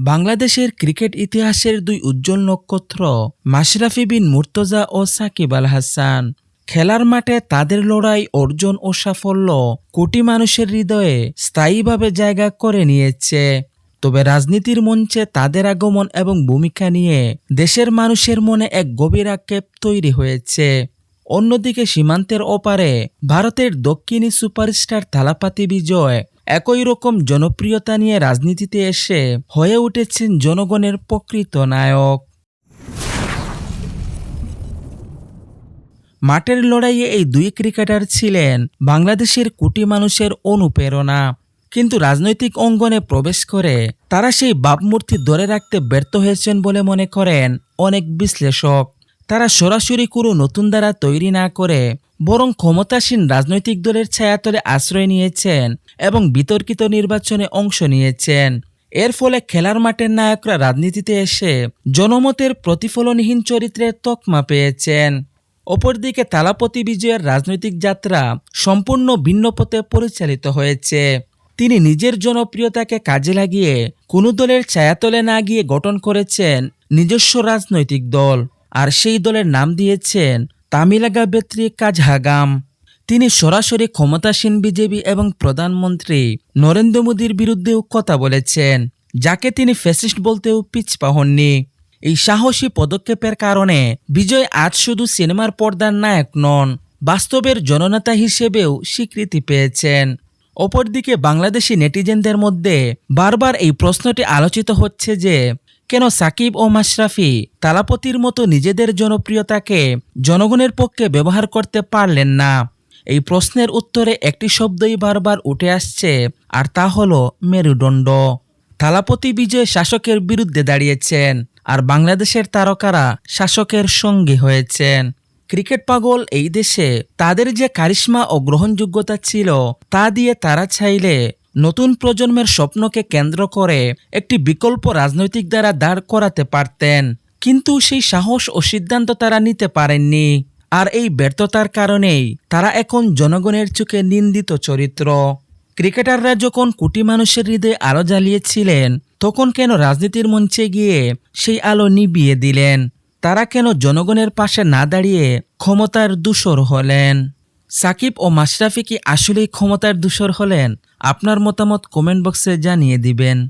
বাংলাদেশের ক্রিকেট ইতিহাসের দুই উজ্জ্বল নক্ষত্র, মাশরাফি বিন মুর্তজা ও সাকিব আল হাসান। খেলার মাঠে তাদের লড়াই অর্জন ও সাফল্য কোটি মানুষের হৃদয়ে স্থায়ীভাবে জায়গা করে নিয়েছে। তবে রাজনীতির মঞ্চে তাদের আগমন এবং ভূমিকা নিয়ে দেশের মানুষের মনে এক গভীর আক্ষেপ তৈরি হয়েছে। অন্যদিকে সীমান্তের ওপারে ভারতের দক্ষিণী সুপারস্টার থালাপাতি বিজয় একই রকম জনপ্রিয়তা নিয়ে রাজনীতিতে এসে হয়ে উঠেছেন জনগণের প্রকৃত নায়ক। মাঠের লড়াইয়ে এই দুই ক্রিকেটার ছিলেন বাংলাদেশের কোটি মানুষের অনুপ্রেরণা। কিন্তু রাজনৈতিক অঙ্গনে প্রবেশ করে তারা সেই বাপমূর্তি ধরে রাখতে ব্যর্থ হয়েছেন বলে মনে করেন অনেক বিশ্লেষক। তারা সরাসরি কোনো নতুন দ্বারা তৈরি না করে, বরং ক্ষমতাসীন রাজনৈতিক দলের ছায়াতলে আশ্রয় নিয়েছেন এবং বিতর্কিত নির্বাচনে অংশ নিয়েছেন। এর ফলে খেলার মাঠের নায়করা রাজনীতিতে এসে জনমতের প্রতিফলনহীন চরিত্রের তকমা পেয়েছেন। অপরদিকে তালাপতি বিজয়ের রাজনৈতিক যাত্রা সম্পূর্ণ ভিন্ন পথে পরিচালিত হয়েছে। তিনি নিজের জনপ্রিয়তাকে কাজে লাগিয়ে কোনো দলের ছায়াতলে না গিয়ে গঠন করেছেন নিজস্ব রাজনৈতিক দল। আর সেই দলের নাম দিয়েছেন তামিলাগা বেত্রী কাজহাগাম। তিনি সরাসরি ক্ষমতাসীন বিজেপি এবং প্রধানমন্ত্রী নরেন্দ্র মোদীর বিরুদ্ধেও কথা বলেছেন, যাকে তিনি ফ্যাসিস্ট বলতেও পিছপা হননি। এই সাহসী পদক্ষেপের কারণে বিজয় আজ শুধু সিনেমার পর্দার নায়ক নন, বাস্তবের জননেতা হিসেবেও স্বীকৃতি পেয়েছেন। অপরদিকে বাংলাদেশি নেটিজেনদের মধ্যে বারবার এই প্রশ্নটি আলোচিত হচ্ছে যে কেন সাকিব ও মাশরাফি তালাপতির মতো নিজেদের জনপ্রিয়তাকে জনগণের পক্ষে ব্যবহার করতে পারলেন না? এই প্রশ্নের উত্তরে একটি শব্দই বারবার উঠে আসছে, আর তা হলো মেরুদণ্ড। থালাপতি বিজয় শাসকের বিরুদ্ধে দাঁড়িয়েছেন, আর বাংলাদেশের তারকারা শাসকের সঙ্গী হয়েছেন। ক্রিকেট পাগল এই দেশে তাদের যে কারিশ্মা ও গ্রহণযোগ্যতা ছিল, তা দিয়ে তারা চাইলে নতুন প্রজন্মের স্বপ্নকে কেন্দ্র করে একটি বিকল্প রাজনৈতিক দ্বারা দাঁড় করাতে পারতেন, কিন্তু সেই সাহস ও সিদ্ধান্ত তারা নিতে পারেননি। আর এই ব্যর্থতার কারণেই তারা এখন জনগণের চোখে নিন্দিত চরিত্র। ক্রিকেটাররা যখন কোটি মানুষের হৃদয়ে আলো জ্বালিয়েছিলেন, তখন কেন রাজনীতির মঞ্চে গিয়ে সেই আলো নিবিয়ে দিলেন? তারা কেন জনগণের পাশে না দাঁড়িয়ে ক্ষমতার দূষর হলেন? সাকিব ও মাশরাফি কি আসলেই ক্ষমতার দূষর হলেন? আপনার মতামত কমেন্ট বক্সে জানিয়ে দিবেন।